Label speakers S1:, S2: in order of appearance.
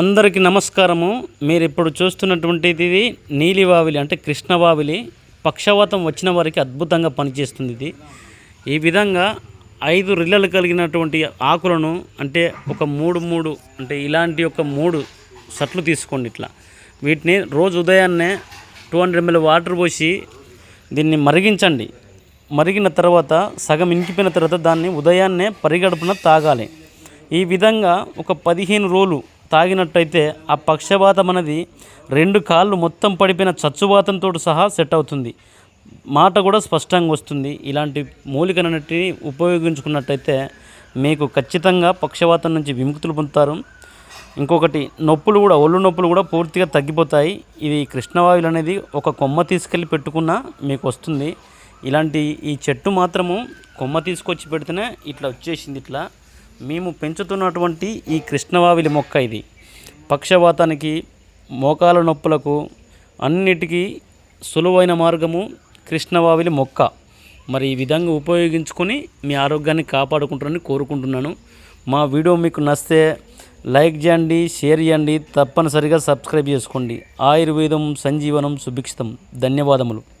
S1: అందరికీ నమస్కారము. మీరు ఇప్పుడు చూస్తున్నటువంటిది ఇది నీలివావిలి అంటే కృష్ణవావిలి. పక్షవాతం వచ్చిన వారికి అద్భుతంగా పనిచేస్తుంది ఇది. ఈ విధంగా ఐదు రిల్లలు కలిగినటువంటి ఆకులను అంటే ఒక మూడు మూడు అంటే ఇలాంటి ఒక మూడు సట్లు తీసుకోండి ఇట్లా. వీటిని రోజు ఉదయాన్నే టూ హండ్రెడ్ ఎంఎల్ వాటర్ పోసి దీన్ని మరిగించండి. మరిగిన తర్వాత సగం ఇంకిపోయిన తర్వాత దాన్ని ఉదయాన్నే పరిగడుపున తాగాలి. ఈ విధంగా ఒక పదిహేను రోజులు తాగినట్టయితే ఆ పక్షవాతం అనేది రెండు కాళ్ళు మొత్తం పడిపోయిన చచ్చువాతంతో సహా సెట్ అవుతుంది. మాట కూడా స్పష్టంగా వస్తుంది. ఇలాంటి మూలికలన్నిటిని ఉపయోగించుకున్నట్టయితే మీకు ఖచ్చితంగా పక్షవాతం నుంచి విముక్తులు పొందుతారు. ఇంకొకటి నొప్పులు కూడా ఒళ్ళు నొప్పులు కూడా పూర్తిగా తగ్గిపోతాయి. ఇది కృష్ణవాయులు అనేది ఒక కొమ్మ తీసుకెళ్ళి పెట్టుకున్నా మీకు వస్తుంది. ఇలాంటి ఈ చెట్టు మాత్రము కొమ్మ తీసుకొచ్చి పెడితేనే ఇట్లా వచ్చేసింది ఇట్లా. మేము పెంచుతున్నటువంటి ఈ కృష్ణవావిలి మొక్క ఇది. పక్షవాతానికి మోకాల నొప్పులకు అన్నిటికీ సులువైన మార్గము కృష్ణవావిలి మొక్క. మరి ఈ విధంగా ఉపయోగించుకొని మీ ఆరోగ్యాన్ని కాపాడుకుంటారని కోరుకుంటున్నాను. మా వీడియో మీకు నచ్చితే లైక్ చేయండి షేర్ చేయండి తప్పనిసరిగా సబ్స్క్రైబ్ చేసుకోండి. ఆయుర్వేదం సంజీవనం సుభిక్షితం. ధన్యవాదములు.